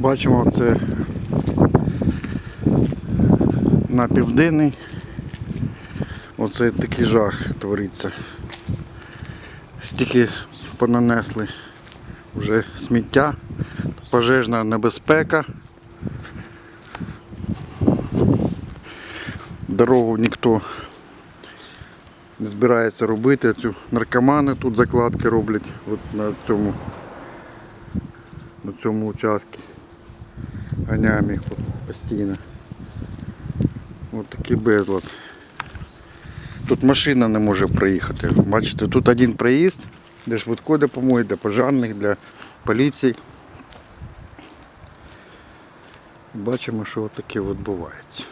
Бачимо, це на південний. Оце такий жах твориться. Стільки понанесли вже сміття, пожежна небезпека. Дорогу ніхто не збирається робити. Цю наркомани тут закладки роблять от на цьому на цьому участку. Ганяємо їх постійно. Ось такий безлад. Тут машина не може проїхати. Бачите, тут один проїзд для швидкої допомоги, для пожарних, для поліції. Бачимо, що таке відбувається.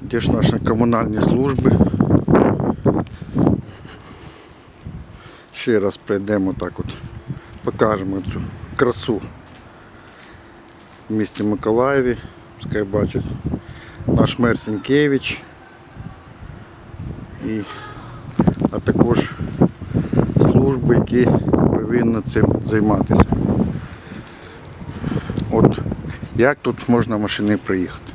Де ж наші комунальні служби? Ще раз прийдемо так от, покажемо цю красу в місті Миколаєві. Пускай бачать наш мер Сінкевич. І, а також служби, які повинні цим займатися. От як тут можна машини проїхати?